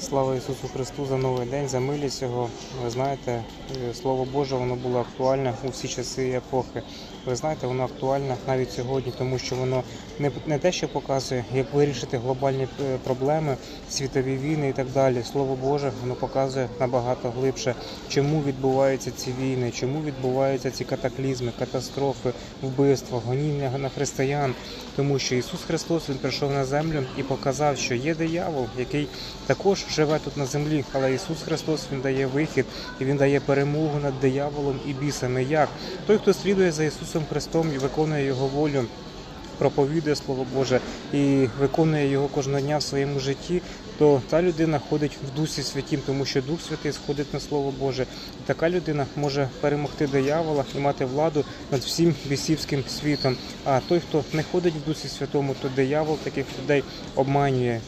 Слава Ісусу Христу за новий день, за милість Його. Ви знаєте, е, Слово Боже, воно було актуальне у всі часи і епохи. Ви знаєте, воно актуальне навіть сьогодні, тому що воно не, не те, що показує, як вирішити глобальні е, проблеми, світові війни і так далі. Слово Боже, воно показує набагато глибше, чому відбуваються ці війни, чому відбуваються ці катаклізми, катастрофи, вбивства, гоніння на християн. Тому що Ісус Христос Він прийшов на землю і показав, що є диявол, який також живе тут на землі, але Ісус Христос Він дає вихід і Він дає перемогу над дияволом і бісами. Як той, хто слідує за Ісусом Христом і виконує Його волю. Проповідує Слово Боже і виконує його кожного дня в своєму житті, то та людина ходить в Дусі Святім, тому що Дух Святий сходить на Слово Боже. І така людина може перемогти диявола і мати владу над всім бісівським світом. А той, хто не ходить в Дусі Святому, то диявол таких людей обманює.